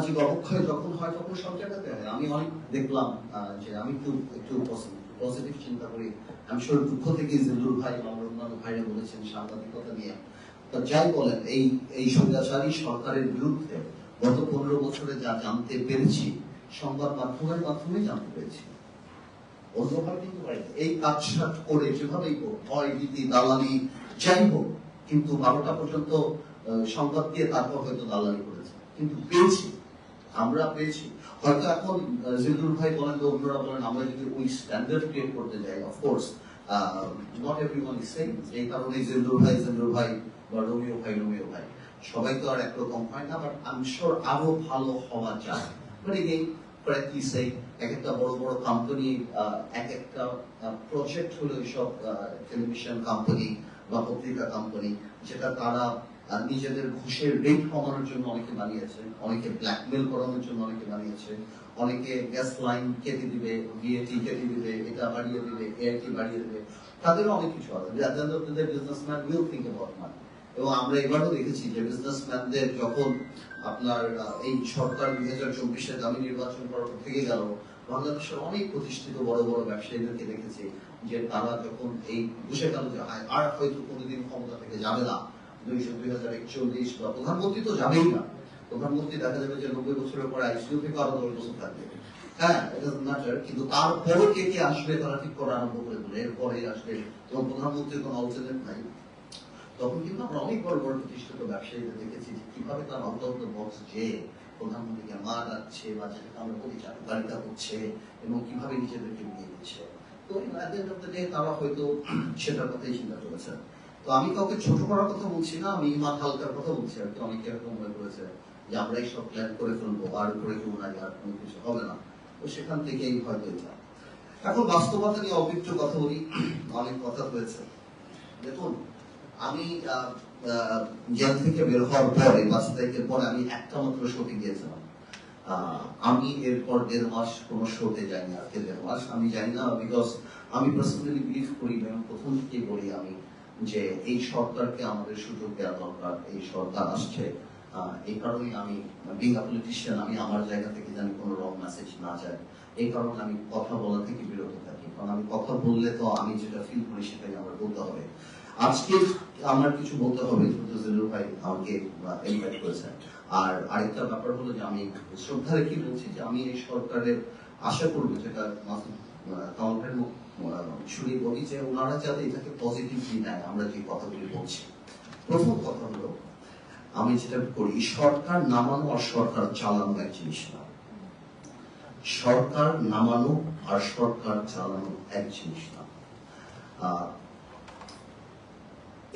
সামাজিক অবক্ষয় যখন হয়, তখন সব জায়গাতে হয় আমি অনেক দেখলাম যে আমি একটু একটু পজিটিভ চিন্তা করি। আমি শিওর দুঃখ থেকে জিল্লুর ভাই বা অন্যান্য ভাইরা বলেছেন সাংবাদিকতা নিয়ে। তা যাই বলেন, এই এই স্বৈরাচারী সরকারের বিরুদ্ধে গত পনেরো বছরে যা জানতে পেরেছি, সংবাদ মাধ্যমের মাধ্যমে জানতে পেরেছি। অন্যভাবে কিন্তু এই কাজটা করে যেভাবেই হোক, ভয়, ভীতি, দালালি, যাই হোক, কিন্তু বারোটা পর্যন্ত সংবাদ দিয়ে তারপর হয়তো দালালি করেছে। কিন্তু পেয়েছি। আমরা পেয়েছি। হয়তো এখন জিল্লুর ভাই বলেন বা অন্যরা বলেন, আমরা যদি ওই স্ট্যান্ডার্ড ক্রিয়েট করতে যাই অফকোর্স নট ইজ সেম এই কারণে ভাই ভাই বা রোমিও ভাই রোমিও ভাই। সবাই তো আর একরকম হয় না বাট আই এম শিওর আরও ভালো হওয়া যায়। বাট এগেইন এক একটা বড় বড় কোম্পানি এক একটা প্রজেক্ট হলো এইসব টেলিভিশন কোম্পানি বা পত্রিকা কোম্পানি যেটা তারা আহ, নিজেদের ঘুষের রেট কমানোর জন্য অনেকে বানিয়েছে অনেকে ব্ল্যাকমেল করানোর জন্য অনেকে বানিয়েছে অনেকে গ্যাস লাইন কেটে দিবে বিএটি কেটে দিবে এটা বাড়িয়ে দিবে এআইটি বাড়িয়ে দিবে তাদেরও অনেক কিছু আছে। Businessman will think about money এবং আমরা এবারও দেখেছি যে বিজনেসম্যানদের যখন আপনার এই সরকার দুই হাজার চব্বিশে দামি নির্বাচন করার থেকে গেল বাংলাদেশের অনেক প্রতিষ্ঠিত বড় বড় ব্যবসায়ীদেরকে দেখেছি যে তারা যখন এই বুঝে গেল যে আর হয়তো কোনোদিন ক্ষমতা থেকে যাবে না দুইশো একচল্লিশ বা প্রধানমন্ত্রী তো যাবেই না। প্রধানমন্ত্রী দেখা যাবে যে নব্বই বছরের থেকে আরও দশ বছর থাকবে। হ্যাঁ তারপরে কে কে আসবে তারা ঠিক করা আরম্ভ করে এরপরে আসবে এবং প্রধানমন্ত্রীর নাই, তখন কিন্তু আমরা অনেক বড় বড় প্রতিষ্ঠিত ব্যবসায়ীদের দেখেছি যে কীভাবে তার দ্য বক্স যে প্রধানমন্ত্রীকে মা ডাকছে বা যেটাকে আমরা বলি করছে এবং কীভাবে নিজেদেরকে নিয়ে দিচ্ছে। তো তারা হয়তো সেটার কথাই চিন্তা করেছে তো আমি কাউকে ছোট করার কথা বলছি না, আমি ইমান হালকার কথা বলছি আর কি। অনেকে এরকম মনে করেছে যে আমরা এই সব প্ল্যান করে ফেলব, আর করে কেউ না আর কোনো কিছু হবে না। তো সেখান থেকেই হয়তো এটা। এখন বাস্তবতা নিয়ে অভিজ্ঞ কথা বলি। অনেক কথা হয়েছে। দেখুন, আমি জেল থেকে বের হওয়ার পরে, পাঁচ তারিখের পরে আমি একটা মাত্র শোতে গিয়েছিলাম। আমি এরপর দেড় মাস কোনো শোতে যাইনি, আজকে দেড় মাস। আমি জানি না বিকজ আমি পার্সোনালি বিলিভ করি এবং প্রথম থেকে বলি আমি। যে এই সরকারকে আমাদের সুযোগ দেওয়া দরকার, এই সরকার আসছে। এই কারণে আমি বিং পলিটিশিয়ান আমি আমার জায়গা থেকে যেন কোনো রং মেসেজ না যায়। এই কারণে আমি কথা বলা থেকে বিরত থাকি। কারণ আমি কথা বললে তো আমি যেটা ফিল করি সেটাই আমার বলতে হবে। আজকে আমার কিছু বলতে হবে যেহেতু ভাই আমাকে ইনভাইট করেছেন। আর আরেকটা ব্যাপার হলো যে আমি শ্রদ্ধা রেখে বলছি যে আমি এই সরকারের আশা করব, যেটা মাসুদ শুনে বলি যে ওনারা যাতে এটাকে পজিটিভলি নেয়, আমরা যে কথাগুলি বলছি। প্রথম কথা হলো, আমি যেটা করি, সরকার নামানো আর সরকার চালানো এক জিনিস না। সরকার নামানো আর সরকার চালানো এক জিনিস না।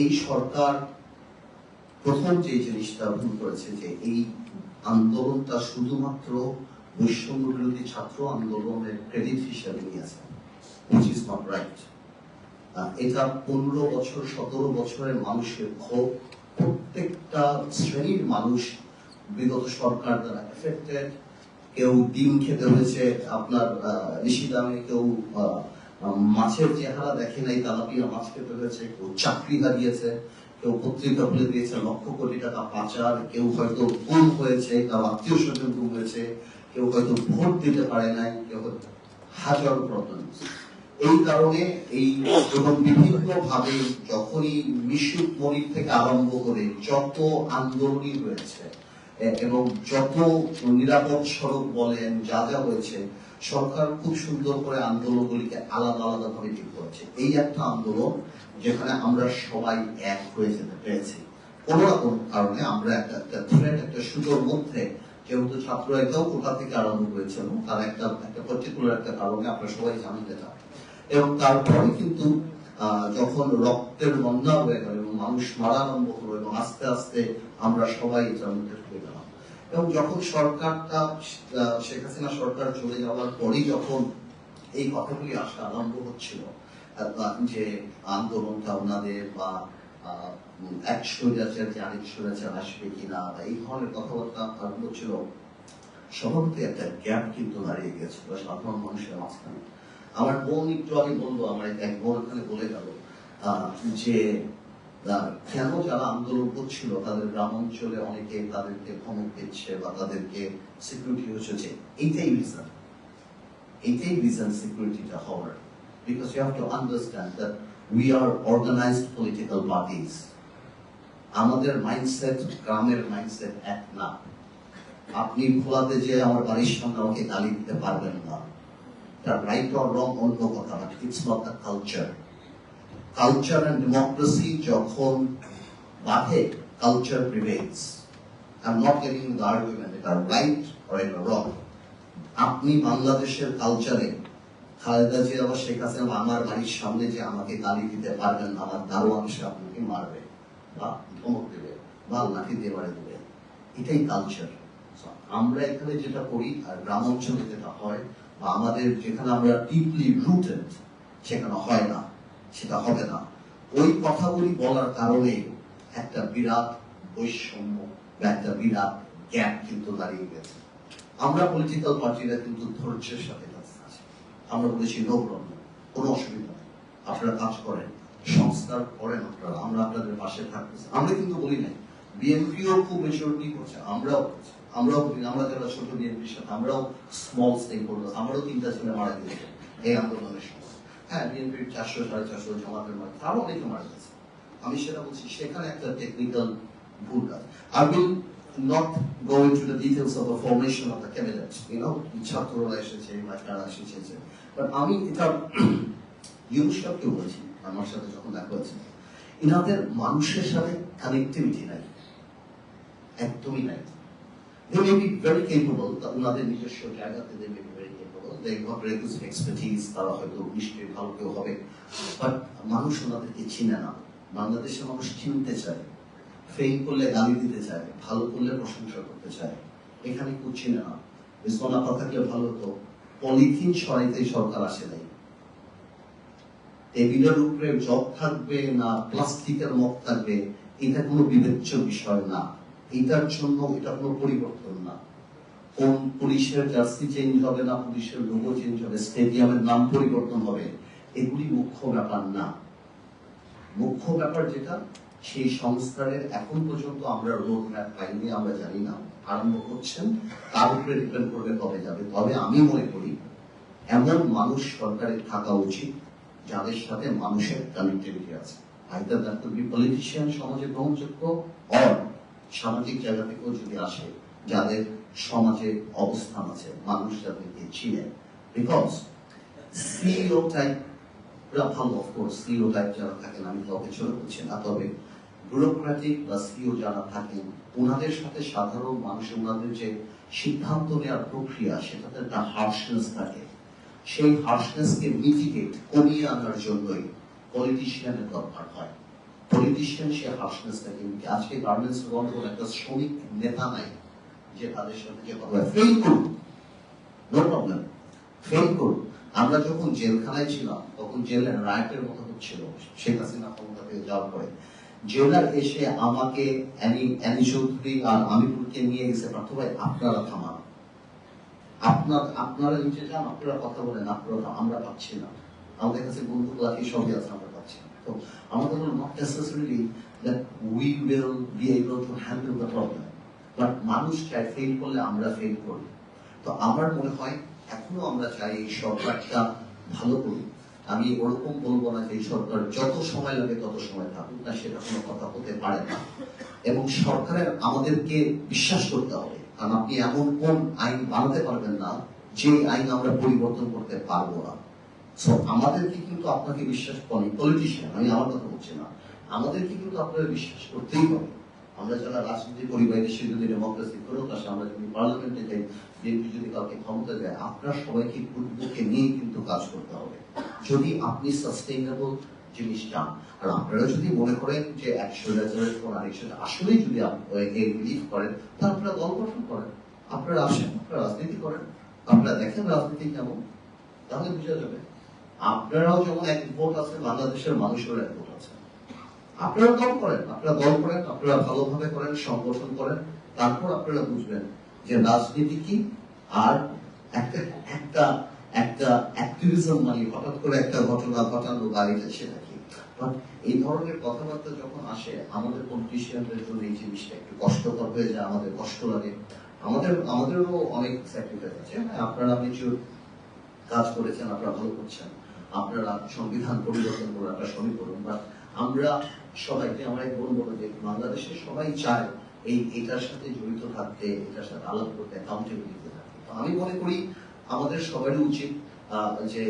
এই সরকার প্রথম যে জিনিসটা ভুল করেছে যে এই আন্দোলনটা শুধুমাত্র বৈষম্য বিরোধী ছাত্র আন্দোলনের ক্রেডিট হিসাবে is not right. আহ, এটা পনেরো বছর সতেরো বছরের মানুষের ক্ষোভ। প্রত্যেকটা শ্রেণির মানুষ বিগত সরকার দ্বারা এফেক্টেড কেউ ডিম খেতে হয়েছে আপনার কেউ মাছের চেহারা দেখে নাই তালাপিয়া মাছ খেতে হয়েছে কেউ চাকরি হারিয়েছে কেউ পত্রিকা খুলে দিয়েছে লক্ষ কোটি টাকা পাচার কেউ হয়তো গুম হয়েছে তার আত্মীয় স্বজন গুম হয়েছে। কেউ হয়তো ভোট দিতে পারে নাই, কেউ হয়তো হাজারো প্রবলেম এই কারণে এই এবং বিভিন্ন ভাবে যখনই মিশুক মনির থেকে আরম্ভ করে যত আন্দোলনই হয়েছে এবং যত নিরাপদ সড়ক বলেন, যা যা হয়েছে, সরকার খুব সুন্দর করে আন্দোলনগুলিকে আলাদা আলাদা ভাবে ঠিক করেছে। এই একটা আন্দোলন যেখানে আমরা সবাই এক হয়ে যেতে পেরেছি। কোনো রকম কারণে আমরা একটা একটা থ্রেড একটা সুযোগ মধ্যে যেহেতু ছাত্র একটাও কোথা থেকে আরম্ভ হয়েছিল তার একটা একটা পার্টিকুলার একটা কারণে আমরা সবাই জানি যেটা এবং তারপরে কিন্তু যখন রক্তের বন্যা হয়ে গেল এবং মানুষ মারা আরম্ভ হলো এবং আস্তে আস্তে আমরা সবাই এটার মধ্যে ঢুকে গেলাম এবং যখন সরকারটা শেখ হাসিনা সরকার চলে যাওয়ার পরেই যখন এই কথাগুলি আসা আরম্ভ হচ্ছিল যে আন্দোলনটা ওনাদের বা এক যে আরেক আসবে কিনা বা এই ধরনের কথাবার্তা আরম্ভ ছিল। একটা গ্যাপ কিন্তু দাঁড়িয়ে সাধারণ মানুষের মাঝখানে। আমার বোন, একটু আমার এক বোন ওখানে বলে গেল যে কেন যারা আন্দোলন করছিল, তাদের গ্রাম অঞ্চলে অনেকে তাদেরকে ধমক দিচ্ছে বা তাদেরকে সিকিউরিটি হচ্ছে এইটাই রিজন এইটাই রিজন সিকিউরিটিটা হওয়ার। Because you have to understand that we are organized political parties আমাদের মাইন্ডসেট গ্রামের মাইন্ডসেট এক না। আপনি ভোলাতে যে আমার বাড়ির সামনে আমাকে গালি দিতে পারবেন না। তার রাইট অর রং অন্য কথা but it's not the culture culture and democracy যখন বাধে culture prevails I am not getting the argument এটা রাইট অর এটা রং আপনি বাংলাদেশের কালচারে খালেদা জিয়া বা শেখ হাসিনা আমার বাড়ির সামনে যে আমাকে গালি দিতে পারবেন, আমার দারোয়ান সে আপনাকে মারবে বা ধমক দেবে বা লাঠি দিয়ে বাড়ি দেবে, এটাই কালচার আমরা এখানে যেটা করি, আর গ্রাম অঞ্চলে যেটা হয়, বা আমাদের যেখানে আমরা ডিপলি রুটেড সেখানে হয় না, সেটা হবে না। ওই কথাগুলি বলার কারণে একটা বিরাট বৈষম্য বা একটা বিরাট গ্যাপ কিন্তু দাঁড়িয়ে গেছে। আমরা পলিটিক্যাল পার্টিরা কিন্তু ধৈর্যের সাথে আমরা বলেছি নো প্রবলেম কোনো অসুবিধা নেই। আপনারা কাজ করেন সংস্কার করেন আপনারা আমরা আপনাদের পাশে থাকতেছি। আমরা কিন্তু বলি নাই বিএনপিও খুব মেচুরিটি করছে আমরাও আমরাও করি, আমরা যারা ছোট বিএনপির সাথে আমরাও স্মল স্টেক হোল্ডার আমরাও তিনটা ছেলে মারা গেছে এই আন্দোলনের সময়। হ্যাঁ বিএনপির চারশো সাড়ে চারশো জামাতের মারা আরও অনেকে মারা গেছে। আমি সেটা বলছি সেখানে একটা টেকনিক্যাল ভুল I will not go into the details of the formation of the cabinet, you know, ছাত্ররা এসেছে বা কারা এসেছে। বাট আমি এটা ইউনুসকে বলছি আমার সাথে যখন দেখা হয়েছে এনাদের মানুষের সাথে কানেক্টিভিটি নাই একদমই নাই। They may be very capable, ওনাদের নিজস্ব জায়গাতে they may be very capable, they got requisite expertise, তারা হয়তো নিশ্চয়ই ভালো কেউ হবে, বাট মানুষ ওনাদেরকে চিনে না, বাংলাদেশের মানুষ চিনতে চায়, ফেল করলে গালি দিতে চায়, ভালো করলে প্রশংসা করতে চায়, এখানে চিনে না, বিশ্বনাথ থাকলে ভালো হতো, পলিথিন সরাইতে সরকার আসে নাই, টেবিলের উপরে জগ থাকবে না প্লাস্টিকের মগ থাকবে এটা কোনো বিবেচ্য বিষয় না। এটার জন্য এটা কোনো পরিবর্তন না। কোন পুলিশের জার্সি চেঞ্জ হবে না পুলিশের লোগো চেঞ্জ হবে স্টেডিয়ামের নাম পরিবর্তন হবে এগুলি মুখ্য ব্যাপার না। মুখ্য ব্যাপার যেটা সেই সংস্কারের এখন পর্যন্ত আমরা রোড ম্যাপ পাইনি, আমরা জানি না। আরম্ভ করছেন, তার উপরে ডিপেন্ড করবে কবে যাবে। তবে আমি মনে করি, এমন মানুষ সরকারের থাকা উচিত, যাদের সাথে মানুষের কানেক্টিভিটি আছে। Either that could be politician সমাজে গ্রহণযোগ্য অর সামাজিক জায়গা থেকেও যদি আসে, যাদের সমাজে অবস্থান আছে, মানুষ যাদেরকে চিনে বিকজ সিইও টাইপ ওরা ভালো অফকোর্স সিইও টাইপ যারা থাকেন, আমি কাউকে ছোট করছি না, তবে ব্যুরোক্রেটিক বা সিইও যারা থাকেন, ওনাদের সাথে সাধারণ মানুষের, ওনাদের যে সিদ্ধান্ত নেওয়ার প্রক্রিয়া, সেটাতে একটা হার্শনেস থাকে। সেই হার্শনেসকে মিটিগেট কমিয়ে আনার জন্যই পলিটিশিয়ানের দরকার হয়। পলিটিশিয়ান সে হার্শনেসটাকে আজকে গার্মেন্টস বন্ধ একটা শ্রমিক নেতা নাই, যে তাদের সাথে যে কথা ফেল করুন নো প্রবলেম ফেল আমরা যখন জেলখানায় ছিলাম, তখন জেলের রায়টের মতো হচ্ছিল। শেখ হাসিনা ক্ষমতা থেকে যাওয়ার পরে জেলার এসে আমাকে আর আমিপুরকে নিয়ে গেছে পার্থ ভাই আপনারা থামান। আপনার, আপনারা নিচে যান, আপনারা কথা বলেন, আপনারা আমরা পাচ্ছি না। আমাদের কাছে বন্দুক লাঠি সবই আছে, আমরা পাচ্ছি না। তো আমাদের not necessarily that we will be able to handle the problem but মানুষ চায় ফেল করলে আমরা ফেল করি। তো আমার মনে হয় এখনও আমরা চাই এই সরকারটা ভালো করি আমি ওরকম বলব না যে সরকার যত সময় লাগে তত সময় থাকুক, না সেটা কোনো কথা হতে পারে না। এবং সরকারের আমাদেরকে বিশ্বাস করতে হবে, কারণ আপনি এমন কোন আইন বানাতে পারবেন না যে আইন আমরা পরিবর্তন করতে পারব না। সো আমাদেরকে কিন্তু আপনাকে বিশ্বাস করি পলিটিশিয়ান আমি আমার কথা বলছি না, আমাদেরকে কিন্তু আপনারা বিশ্বাস করতেই হবে। আমরা যারা রাজনীতি করি দেশে যদি ডেমোক্রেসি ফেরত আসে আমরা যদি পার্লামেন্টে যাই, বিএনপি যদি কাউকে ক্ষমতা দেয়, আপনার সবাইকে বুকে নিয়ে কিন্তু কাজ করতে হবে। যদি আপনি সাস্টেইনেবল জিনিস চান, আর আপনারা যদি মনে করেন যে একশো হাজারের আরেকশো, আসলেই যদি বিলিভ করেন, তাহলে আপনারা দল গঠন করেন। আপনারা আসেন, আপনারা রাজনীতি করেন। আপনারা দেখেন রাজনীতি কেমন, তাহলে বোঝা যাবে। আপনারাও যেমন এক ভোট আছে, বাংলাদেশের মানুষেরও এক ভোট আছে। আপনারা দল করেন আপনারা দল করেন আপনারা ভালোভাবে করেন সংগঠন করেন তারপর আপনারা বুঝবেন যে রাজনীতি কি আর একটা একটা একটা অ্যাক্টিভিজম মানে হঠাৎ করে একটা ঘটনা ঘটানো এটা সেটা কি? এই ধরনের কথাবার্তা যখন আসে আমাদের পলিটিশিয়ানদের জন্য এই জিনিসটা একটু কষ্টকর হয়ে যায় আমাদের কষ্ট লাগে। আমাদের আমাদেরও অনেক স্যাক্রিফাইস আছে। হ্যাঁ, আপনারা কিছু কাজ করেছেন আপনারা ভালো করছেন। আপনারা সংবিধান পরিবর্তন করে আপনারা সবই করুন। বা আমরা সবাইকে, আমরা এক বলব যে বাংলাদেশের সবাই চায় এই, এটার সাথে জড়িত থাকতে, এটার সাথে আলাপ করতে অ্যাকাউন্টেবিলিটি থাকতে। তো আমি মনে করি আমাদের সবারই উচিত যে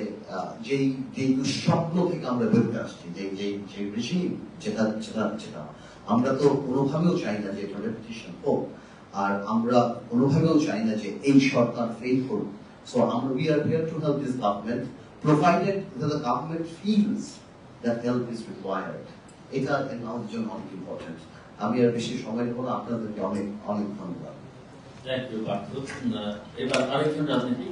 যেই যেই দুঃস্বপ্ন থেকে আমরা বেরোতে আসছি যে যে যে রেজিম যেটা যেটা যেটা, আমরা তো কোনোভাবেও চাই না যে এটা রেপুটেশন হোক, আর আমরা কোনোভাবেও চাই না যে এই সরকার ফেল করুক। সো আমরা we are here to help this government that help is required. এটা আমাদের জন্য অনেক ইম্পর্টেন্ট আমি আর বেশি সময় নেব না, আপনাদেরকে অনেক অনেক ধন্যবাদ। থ্যাংক ইউ পার্থ এবার আরেকজন রাজনীতি